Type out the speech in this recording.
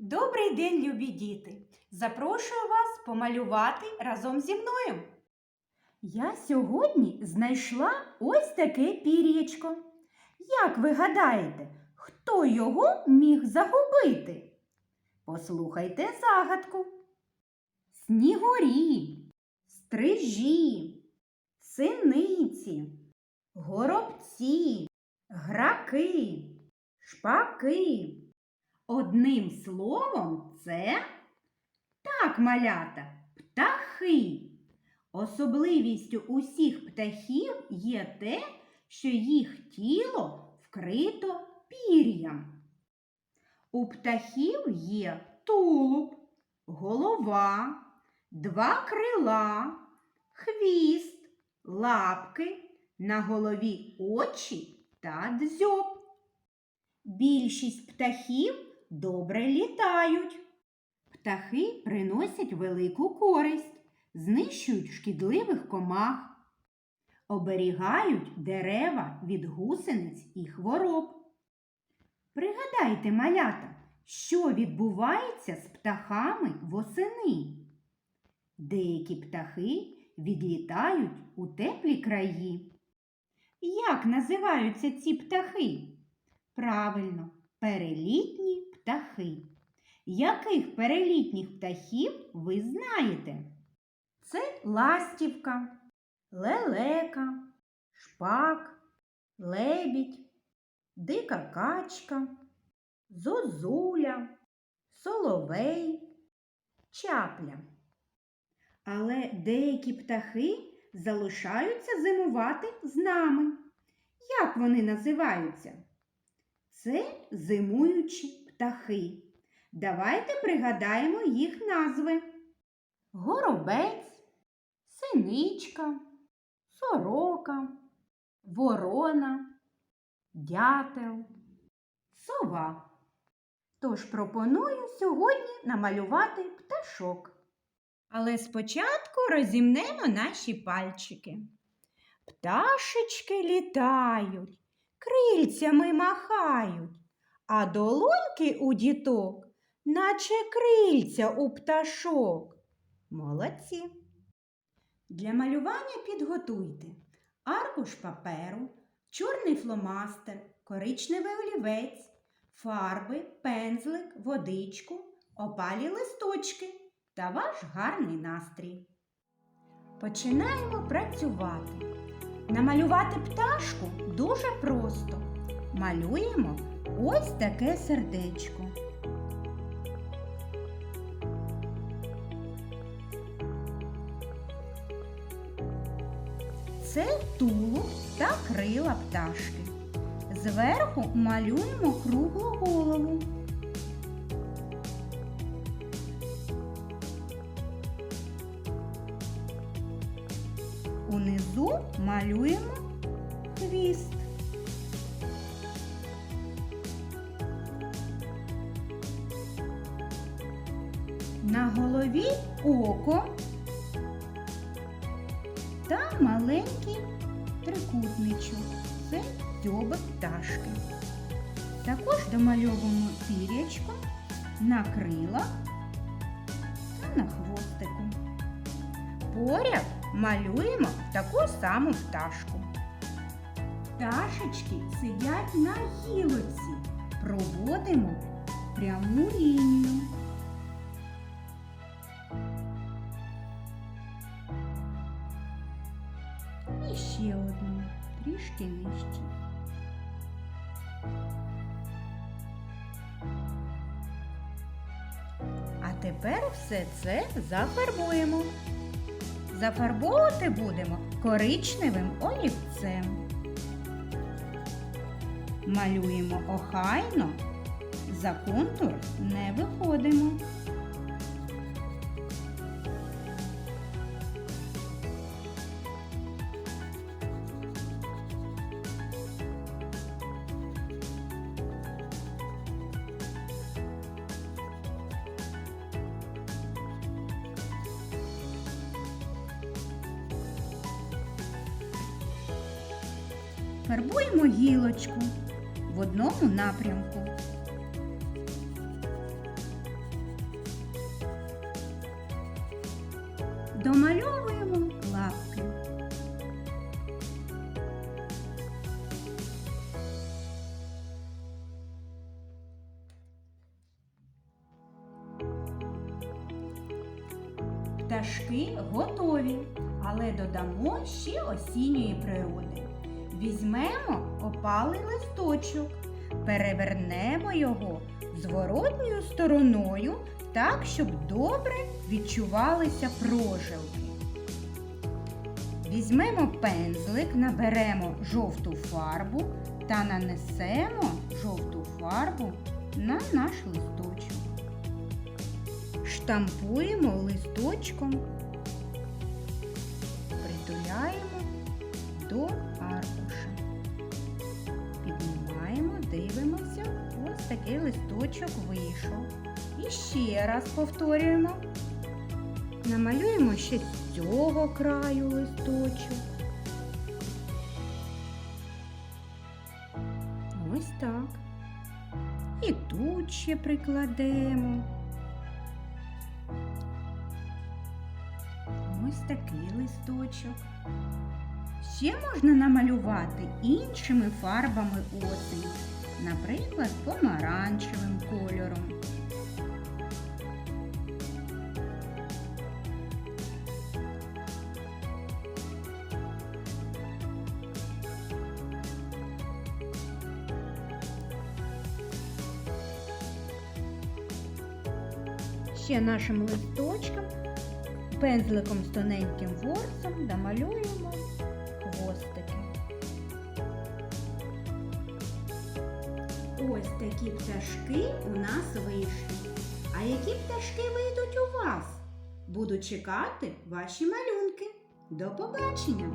Добрий день, любі діти! Запрошую вас помалювати разом зі мною. Я сьогодні знайшла ось таке пір'ячко. Як ви гадаєте, хто його міг загубити? Послухайте загадку. Снігурі, стрижі, синиці, горобці, граки, шпаки. Одним словом, це так, малята, птахи. Особливістю усіх птахів є те, що їх тіло вкрито пір'ям. У птахів є тулуб, голова, два крила, хвіст, лапки, на голові очі та дзьоб. Більшість птахів добре літають. Птахи приносять велику користь, знищують шкідливих комах, оберігають дерева від гусениць і хвороб. Пригадайте, малята, що відбувається з птахами восени. Деякі птахи відлітають у теплі краї. Як називаються ці птахи? Правильно, перелітні птахи. Яких перелітніх птахів ви знаєте? Це ластівка, лелека, шпак, лебідь, дика качка, зозуля, соловей, чапля. Але деякі птахи залишаються зимувати з нами. Як вони називаються? Це зимуючі птахи. Давайте пригадаємо їх назви. Горобець, синичка, сорока, ворона, дятел, сова. Тож пропоную сьогодні намалювати пташок. Але спочатку розімнемо наші пальчики. Пташечки літають, крильцями махають, а долоньки у діток, наче крильця у пташок. Молодці. Для малювання підготуйте аркуш паперу, чорний фломастер, коричневий олівець, фарби, пензлик, водичку, опалі листочки та ваш гарний настрій. Починаємо працювати. Намалювати пташку дуже просто. Малюємо ось таке сердечко. Це тулуб та крила пташки. Зверху малюємо круглу голову. Унизу малюємо хвіст. Голові око та маленький трикутничок. Це дзьобик пташки. Також домальовуємо пірячко на крилах та на хвостику. Поряд малюємо таку саму пташку. Пташечки сидять на гілоці. Проводимо пряму лінію. Трішки. А тепер все це зафарбуємо. Зафарбовувати будемо коричневим олівцем. Малюємо охайно, за контур не виходимо. фарбуємо гілочку в одному напрямку. Домальовуємо лапки. Пташки готові, але додамо ще осінньої природи. Візьмемо опалий листочок, перевернемо його зворотньою стороною так, щоб добре відчувалися прожилки. Візьмемо пензлик, наберемо жовту фарбу та нанесемо жовту фарбу на наш листочок. Штампуємо листочком, притуляємо до такий листочок вийшов. І ще раз повторюємо. Намалюємо ще з цього краю листочок. Ось так. І тут ще прикладемо. Ось такий листочок. Ще можна намалювати іншими фарбами осені, наприклад, помаранчевим кольором. Ще нашим листочком пензликом з тоненьким ворсом намалюємо Ось такі пташки у нас вийшли. А які пташки вийдуть у вас? Буду чекати ваші малюнки. До побачення!